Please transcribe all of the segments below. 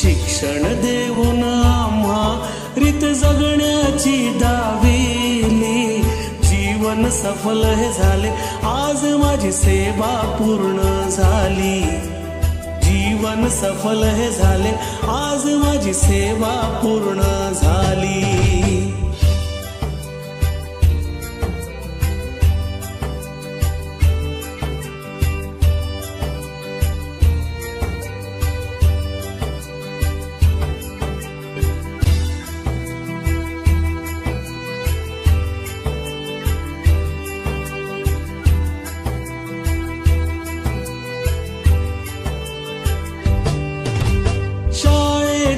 शिक्षण देऊन आम्हा रीत जगण्याची दाविली. जीवन सफल हे झाले आज माझी सेवा पूर्ण झाली. जीवन सफल हे झाले आज माझी सेवा पूर्ण झाली.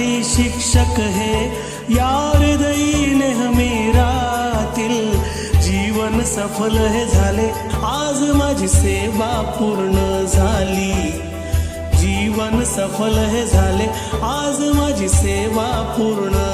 सहकारी शिक्षक हे या हृदयी नेहमी जीवन सफल हे झाले आज माझी सेवा पूर्ण झाली। जीवन सफल हे झाले आज माझी सेवा पूर्ण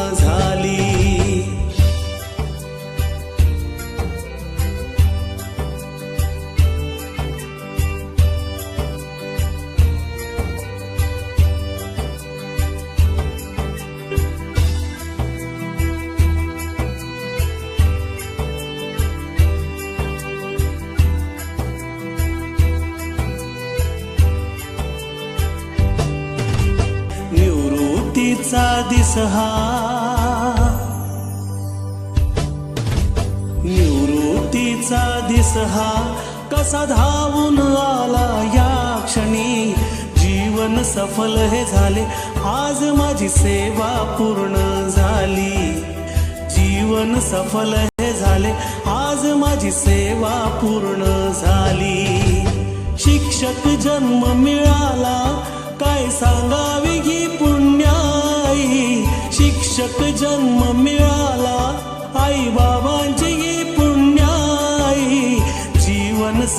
निवृत्तीचा दिस हा निवृत्तीचा दिस हा कसा धावून आला या क्षणी? जीवन सफल हे झाले. आज माझी सेवा पूर्ण झाली. जीवन सफल हे झाले. आज माझी सेवा पूर्ण झाली. शिक्षक जन्म मिळाला. काय सांगावी